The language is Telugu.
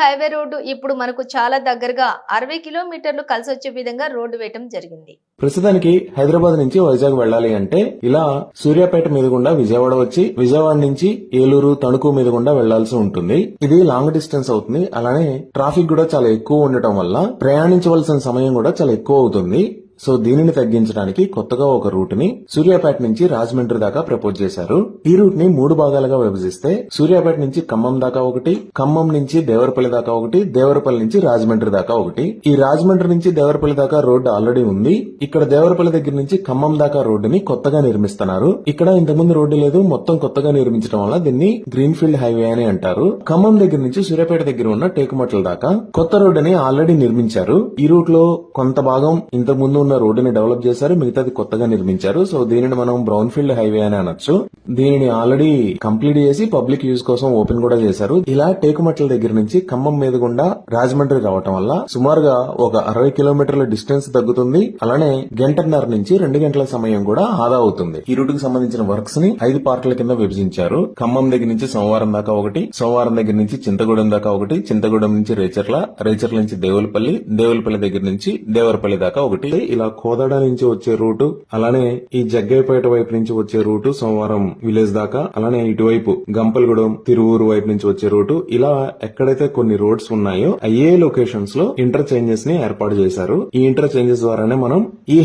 హైవే రోడ్డు ఇప్పుడు మనకు చాలా దగ్గరగా అరవై కిలోమీటర్లు కలిసి వచ్చే విధంగా రోడ్డు వేయటం జరిగింది. ప్రస్తుతానికి హైదరాబాద్ నుంచి వైజాగ్ వెళ్ళాలి అంటే ఇలా సూర్యాపేట మీద గుండా విజయవాడ వచ్చి విజయవాడ నుంచి ఏలూరు తణుకు మీద గుండా వెళ్ళాల్సి ఉంటుంది. ఇది లాంగ్ డిస్టెన్స్ అవుతుంది. అలానే ట్రాఫిక్ కూడా చాలా ఎక్కువ ఉండటం వల్ల ప్రయాణించవలసిన సమయం కూడా చాలా ఎక్కువ అవుతుంది. సో దీనిని తగ్గించడానికి కొత్తగా ఒక రూట్ని సూర్యాపేట నుంచి రాజమండ్రి దాకా ప్రపోజ్ చేశారు. ఈ రూట్ని మూడు భాగాలుగా విభజిస్తే సూర్యాపేట నుంచి ఖమ్మం దాకా ఒకటి ఖమ్మం నుంచి దేవరపల్లి దాకా ఒకటి దేవరపల్లి నుంచి రాజమండ్రి దాకా ఒకటి. ఈ రాజమండ్రి నుంచి దేవరపల్లి దాకా రోడ్డు ఆల్రెడీ ఉంది. ఇక్కడ దేవరపల్లి దగ్గర నుంచి ఖమ్మం దాకా రోడ్డుని కొత్తగా నిర్మిస్తున్నారు. ఇక్కడ ఇంతకుముందు రోడ్డు లేదు మొత్తం కొత్తగా నిర్మించడం వల్ల దీన్ని గ్రీన్ ఫీల్డ్ హైవే అని అంటారు. ఖమ్మం దగ్గర నుంచి సూర్యాపేట దగ్గర ఉన్న టేకుమట్ల దాకా కొత్త రోడ్డుని ఆల్రెడీ నిర్మించారు. ఈ రూట్లో కొంత భాగం ఇంతకు ముందు ఉన్న రోడ్డుని డెవలప్ చేశారు మిగతాది కొత్తగా నిర్మించారు. సో దీనిని మనం బ్రౌన్ ఫీల్డ్ హైవే అని అనొచ్చు. దీనిని ఆల్రెడీ కంప్లీట్ చేసి పబ్లిక్ యూజ్ కోసం ఓపెన్ కూడా చేశారు. ఇలా టేకుమట్ల దగ్గర నుంచి ఖమ్మం మీద గుండా రాజమండ్రి రావటం వల్ల సుమారుగా ఒక అరవై కిలోమీటర్ల డిస్టెన్స్ తగ్గుతుంది. అలానే గంటన్నర నుంచి రెండు గంటల సమయం కూడా ఆదా అవుతుంది. ఈ రూట్కి సంబంధించిన వర్క్స్ని ఐదు పార్ట్ల కింద విభజించారు. ఖమ్మం దగ్గర నుంచి సోమవారం దాకా ఒకటి సోమవారం దగ్గర నుంచి చింతగూడెం దాకా ఒకటి చింతగూడెం నుంచి రేచర్ల రేచర్ల నుంచి దేవులపల్లి దేవులపల్లి దగ్గర నుంచి దేవరపల్లి దాకా ఒకటి. ఇలా కోదాడ నుంచి వచ్చే రూటు అలానే ఈ జగ్గైపేట వైపు నుంచి వచ్చే రూటు సోమవారం విలేజ్ దాకా అలానే ఇటువైపు గంపలగూడెం తిరువూరు వైపు నుంచి వచ్చే రూటు. ఇలా ఎక్కడైతే కొన్ని రోడ్స్ ఉన్నాయో అయ్యే లొకేషన్స్లో ఇంటర్ చేంజెస్ని ఏర్పాటు చేశారు. ఈ ఇంటర్ చేంజెస్ ద్వారానే మనం ఈ